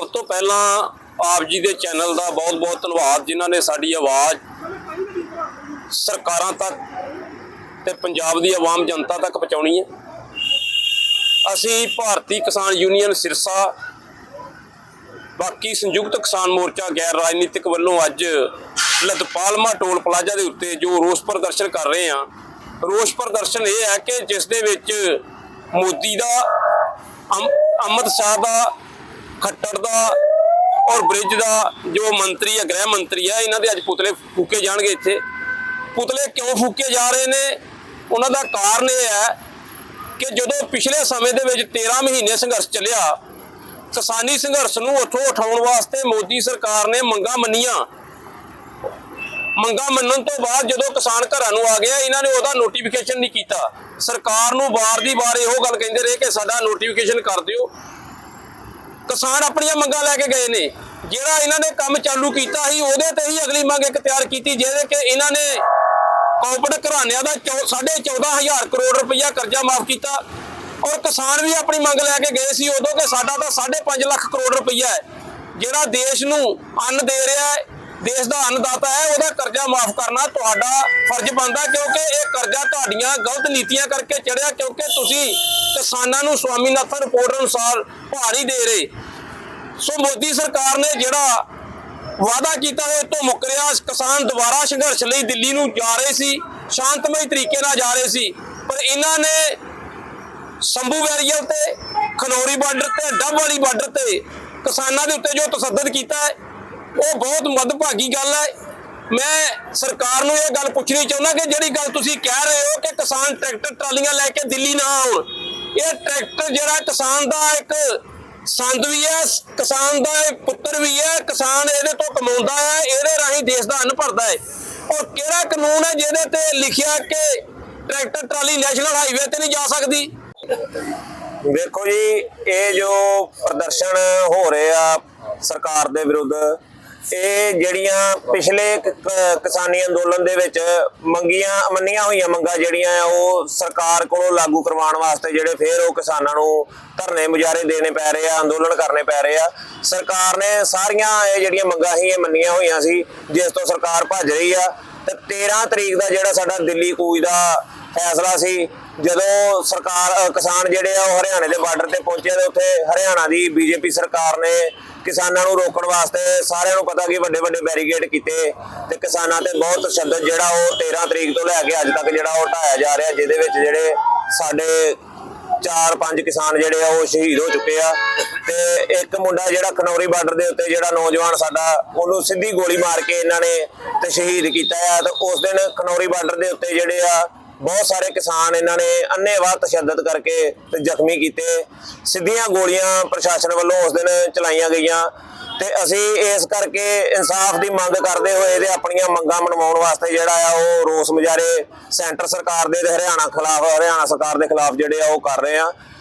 ਸਭ ਤੋਂ ਪਹਿਲਾਂ ਆਪ ਜੀ ਦੇ ਚੈਨਲ ਦਾ ਬਹੁਤ-ਬਹੁਤ ਧੰਨਵਾਦ ਜਿਨ੍ਹਾਂ ਨੇ ਸਾਡੀ ਆਵਾਜ਼ ਸਰਕਾਰਾਂ ਤੱਕ ਤੇ ਪੰਜਾਬ ਦੀ ਆਵਾਮ ਜਨਤਾ ਤੱਕ ਪਹੁੰਚਾਉਣੀ ਹੈ। ਅਸੀਂ ਭਾਰਤੀ ਕਿਸਾਨ ਯੂਨੀਅਨ ਸਿਰਸਾ, ਬਾਕੀ ਸੰਯੁਕਤ ਕਿਸਾਨ ਮੋਰਚਾ ਗੈਰ ਰਾਜਨੀਤਿਕ ਵੱਲੋਂ ਅੱਜ ਲਦਪਾਲਮਾ ਟੋਲ ਪਲਾਜ਼ਾ ਦੇ ਉੱਤੇ ਜੋ ਰੋਸ ਪ੍ਰਦਰਸ਼ਨ ਕਰ ਰਹੇ ਹਾਂ। ਰੋਸ ਪ੍ਰਦਰਸ਼ਨ ਇਹ ਹੈ ਕਿ ਜਿਸ ਦੇ ਵਿੱਚ ਮੋਦੀ ਦਾ, ਅਮ- ਅਮਿਤ ਸ਼ਾਹ ਦਾ ਖੱਟੜ ਦਾ ਔਰ ਬ੍ਰਿਜ ਦਾ ਜੋ ਮੰਤਰੀ ਹੈ ਗ੍ਰਹਿ ਮੰਤਰੀ ਹੈ ਇਹਨਾਂ ਦੇ ਅੱਜ ਪੁਤਲੇ ਫੂਕੇ ਜਾਣਗੇ ਇੱਥੇ। ਪੁਤਲੇ ਕਿਉਂ ਫੂਕੇ ਜਾ ਰਹੇ ਨੇ? ਉਹਨਾਂ ਦਾ ਕਾਰਨ ਇਹ ਹੈ ਕਿ ਜਦੋਂ ਪਿਛਲੇ ਸਮੇਂ ਦੇ ਵਿੱਚ 13 ਮਹੀਨੇ ਸੰਘਰਸ਼ ਚੱਲਿਆ, ਕਿਸਾਨੀ ਸੰਘਰਸ਼ ਨੂੰ ਉੱਥੋਂ ਉਠਾਉਣ ਵਾਸਤੇ ਮੋਦੀ ਸਰਕਾਰ ਨੇ ਮੰਗਾਂ ਮੰਨੀਆਂ। ਮੰਗਾਂ ਮੰਨਣ ਤੋਂ ਬਾਅਦ ਜਦੋਂ ਕਿਸਾਨ ਘਰਾਂ ਨੂੰ ਆ ਗਿਆ, ਇਹਨਾਂ ਨੇ ਉਹਦਾ ਨੋਟੀਫਿਕੇਸ਼ਨ ਨਹੀਂ ਕੀਤਾ। ਸਰਕਾਰ ਨੂੰ ਵਾਰ ਦੀ ਵਾਰ ਇਹੋ ਗੱਲ ਕਹਿੰਦੇ ਰਹੇ ਕਿ ਸਾਡਾ ਨੋਟੀਫਿਕੇਸ਼ਨ ਕਰ ਦਿਓ। ਕਿਸਾਨ ਆਪਣੀਆਂ ਮੰਗਾਂ ਲੈ ਕੇ ਗਏ ਨੇ। ਜਿਹੜਾ ਇਹਨਾਂ ਨੇ ਕੰਮ ਚਾਲੂ ਕੀਤਾ ਸੀ, ਉਹਦੇ ਤੇ ਹੀ ਅਗਲੀ ਮੰਗ ਇੱਕ ਤਿਆਰ ਕੀਤੀ, ਜਿਹਦੇ ਕਿ ਇਹਨਾਂ ਨੇ ਕਾਰਪੋਰੇਟ ਘਰਾਣਿਆਂ ਦਾ 14500 ਕਰੋੜ ਰੁਪਇਆ ਕਰਜ਼ਾ ਮਾਫ ਕੀਤਾ ਔਰ ਕਿਸਾਨ ਵੀ ਆਪਣੀ ਮੰਗ ਲੈ ਕੇ ਗਏ ਸੀ, ਉਦੋਂ ਕਿ ਸਾਡਾ ਤਾਂ 5.5 ਲੱਖ ਕਰੋੜ ਰੁਪਇਆ ਹੈ। ਜਿਹੜਾ ਦੇਸ਼ ਨੂੰ ਅੰਨ ਦੇ ਰਿਹਾ ਹੈ ਦੇਸ਼ ਦਾ ਅੰਨਦਾਤਾ ਹੈ, ਉਹਦਾ ਕਰਜ਼ਾ ਮਾਫ ਕਰਨਾ ਤੁਹਾਡਾ ਫਰਜ਼ ਬਣਦਾ ਕਿਉਂਕਿ ਇਹ ਕਰਜ਼ਾ ਤੁਹਾਡੀਆਂ ਗਲਤ ਨੀਤੀਆਂ ਕਰਕੇ ਚੜਿਆ, ਕਿਉਂਕਿ ਤੁਸੀਂ ਕਿਸਾਨਾਂ ਨੂੰ ਸਵਾਮੀਨਾਥਨ ਰਿਪੋਰਟ ਅਨੁਸਾਰ ਭਾਰ ਹੀ ਦੇ ਰਹੇ। ਸੋ ਮੋਦੀ ਸਰਕਾਰ ਨੇ ਜਿਹੜਾ ਵਾਅਦਾ ਕੀਤਾ ਹੈ ਤੋਂ ਮੁੱਕਰਿਆ ਕਿਸਾਨ ਦੁਬਾਰਾ ਸੰਘਰਸ਼ ਲਈ ਦਿੱਲੀ ਨੂੰ ਜਾ ਰਹੇ ਸੀ, ਸ਼ਾਂਤਮਈ ਤਰੀਕੇ ਨਾਲ ਜਾ ਰਹੇ ਸੀ, ਪਰ ਇਹਨਾਂ ਨੇ ਸੰਭੂ ਵੈਰੀਅਲ ਤੇ, ਖਨੌਰੀ ਬਾਰਡਰ ਤੇ, ਡੱਬ ਵਾਲੀ ਬਾਰਡਰ ਤੇ ਕਿਸਾਨਾਂ ਦੇ ਉੱਤੇ ਜੋ ਤਸੱਦਦ ਕੀਤਾ ਹੈ ਉਹ ਬਹੁਤ ਮੱਦਭਾਗੀ ਗੱਲ ਹੈ। ਮੈਂ ਸਰਕਾਰ ਨੂੰ ਇਹ ਗੱਲ ਪੁੱਛਣੀ ਚਾਹੁੰਦਾ ਕਿ ਜਿਹੜੀ ਗੱਲ ਤੁਸੀਂ ਕਹਿ ਰਹੇ ਹੋ ਕਿ ਕਿਸਾਨ ਟਰੈਕਟਰ ਟਰਾਲੀਆਂ ਲੈ ਕੇ ਦਿੱਲੀ ਨਾ ਆਉਣ, ਇਹ ਟਰੈਕਟਰ ਜਿਹੜਾ ਕਿਸਾਨ ਦਾ ਇੱਕ ਸੰਦ ਵੀ ਹੈ, ਕਿਸਾਨ ਦਾ ਇਹ ਪੁੱਤਰ ਵੀ ਹੈ, ਕਿਸਾਨ ਇਹਦੇ ਤੋਂ ਕਮਾਉਂਦਾ ਹੈ, ਇਹਦੇ ਰਾਹੀਂ ਦੇਸ਼ ਦਾ ਅੰਨ ਭਰਦਾ ਹੈ। ਔਰ ਕਿਹੜਾ ਕਾਨੂੰਨ ਹੈ ਜਿਹਦੇ ਤੇ ਲਿਖਿਆ ਕਿ ਟਰੈਕਟਰ ਟਰਾਲੀ ਨੈਸ਼ਨਲ ਹਾਈਵੇ ਤੇ ਨਹੀਂ ਜਾ ਸਕਦੀ? ਦੇਖੋ ਜੀ, ਇਹ ਜੋ ਪ੍ਰਦਰਸ਼ਨ ਹੋ ਰਹੇ ਆ ਸਰਕਾਰ ਦੇ ਵਿਰੁੱਧ ਇਹ ਜਿਹੜੀਆਂ ਪਿਛਲੇ ਕਿਸਾਨੀ ਅੰਦੋਲਨ ਦੇ ਵਿੱਚ ਮੰਗੀਆਂ, ਮੰਨੀਆਂ ਹੋਈਆਂ ਮੰਗਾਂ ਜਿਹੜੀਆਂ ਆ, ਉਹ ਸਰਕਾਰ ਕੋਲੋਂ ਲਾਗੂ ਕਰਵਾਉਣ ਵਾਸਤੇ ਜਿਹੜੇ ਫੇਰ ਉਹ ਕਿਸਾਨਾਂ ਨੂੰ ਧਰਨੇ ਮੁਜ਼ਾਹਰੇ ਦੇਣੇ ਪੈ ਰਹੇ ਆ, ਅੰਦੋਲਨ ਕਰਨੇ ਪੈ ਰਹੇ ਆ। ਸਰਕਾਰ ਨੇ ਸਾਰੀਆਂ ਇਹ ਜਿਹੜੀਆਂ ਮੰਗਾਂ ਸੀ, ਇਹ ਮੰਨੀਆਂ ਹੋਈਆਂ ਸੀ, ਜਿਸ ਤੋਂ ਸਰਕਾਰ ਭੱਜ ਰਹੀ ਆ। ਤੇ 13 ਤਰੀਕ ਦਾ ਜਿਹੜਾ ਸਾਡਾ ਦਿੱਲੀ ਕੂਚ ਦਾ ਫੈਸਲਾ ਸੀ ਜਦੋਂ ਸਰਕਾਰ ਕਿਸਾਨ ਜਿਹੜੇ ਆ ਉਹ ਹਰਿਆਣੇ ਦੇ ਬਾਰਡਰ ਤੇ ਪਹੁੰਚੇ ਤੇ ਉੱਥੇ ਹਰਿਆਣਾ ਦੀ ਬੀਜੇਪੀ ਸਰਕਾਰ ਨੇ ਕਿਸਾਨਾਂ ਨੂੰ ਰੋਕਣ ਵਾਸਤੇ ਸਾਰਿਆਂ ਨੂੰ ਪਤਾ ਕਿ ਵੱਡੇ ਵੱਡੇ ਬੈਰੀਕੇਡ ਕੀਤੇ ਤੇ ਕਿਸਾਨਾਂ ਤੇ ਬਹੁਤ ਤਸ਼ੱਦਦ ਜਿਹੜਾ ਉਹ 13 ਤਰੀਕ ਤੋਂ ਲੈ ਕੇ ਅੱਜ ਤੱਕ ਜਿਹੜਾ ਉਹ ਢਾਇਆ ਜਾ ਰਿਹਾ, ਜਿਹਦੇ ਵਿੱਚ ਜਿਹੜੇ ਸਾਡੇ ਚਾਰ ਪੰਜ ਕਿਸਾਨ ਜਿਹੜੇ ਆ ਉਹ ਸ਼ਹੀਦ ਹੋ ਚੁੱਕੇ ਆ ਤੇ ਇੱਕ ਮੁੰਡਾ ਜਿਹੜਾ ਖਨੌਰੀ ਬਾਰਡਰ ਦੇ ਉੱਤੇ ਜਿਹੜਾ ਨੌਜਵਾਨ ਸਾਡਾ, ਉਹਨੂੰ ਸਿੱਧੀ ਗੋਲੀ ਮਾਰ ਕੇ ਇਹਨਾਂ ਨੇ ਤੇ ਸ਼ਹੀਦ ਕੀਤਾ ਆ ਤੇ ਉਸ ਦਿਨ ਖਨੌਰੀ ਬਾਰਡਰ ਦੇ ਉੱਤੇ ਜਿਹੜੇ ਆ ਬਹੁਤ ਸਾਰੇ ਕਿਸਾਨ ਇਹਨਾਂ ਨੇ ਅੰਨ੍ਹੇਵਾਹ ਤਸ਼ੱਦਦ ਕਰਕੇ ਤੇ ਜ਼ਖਮੀ ਕੀਤੇ। ਸਿੱਧੀਆਂ ਗੋਲੀਆਂ ਪ੍ਰਸ਼ਾਸਨ ਵੱਲੋਂ ਉਸ ਦਿਨ ਚਲਾਈਆਂ ਗਈਆਂ ਤੇ ਅਸੀਂ ਇਸ ਕਰਕੇ ਇਨਸਾਫ ਦੀ ਮੰਗ ਕਰਦੇ ਹੋਏ ਤੇ ਆਪਣੀਆਂ ਮੰਗਾਂ ਮਨਵਾਉਣ ਵਾਸਤੇ ਜਿਹੜਾ ਆ ਉਹ ਰੋਸ ਮੁਜ਼ਾਹਰੇ ਸੈਂਟਰ ਸਰਕਾਰ ਦੇ ਤੇ ਹਰਿਆਣਾ ਖਿਲਾਫ, ਹਰਿਆਣਾ ਸਰਕਾਰ ਦੇ ਖਿਲਾਫ ਜਿਹੜੇ ਆ ਉਹ ਕਰ ਰਹੇ ਆ।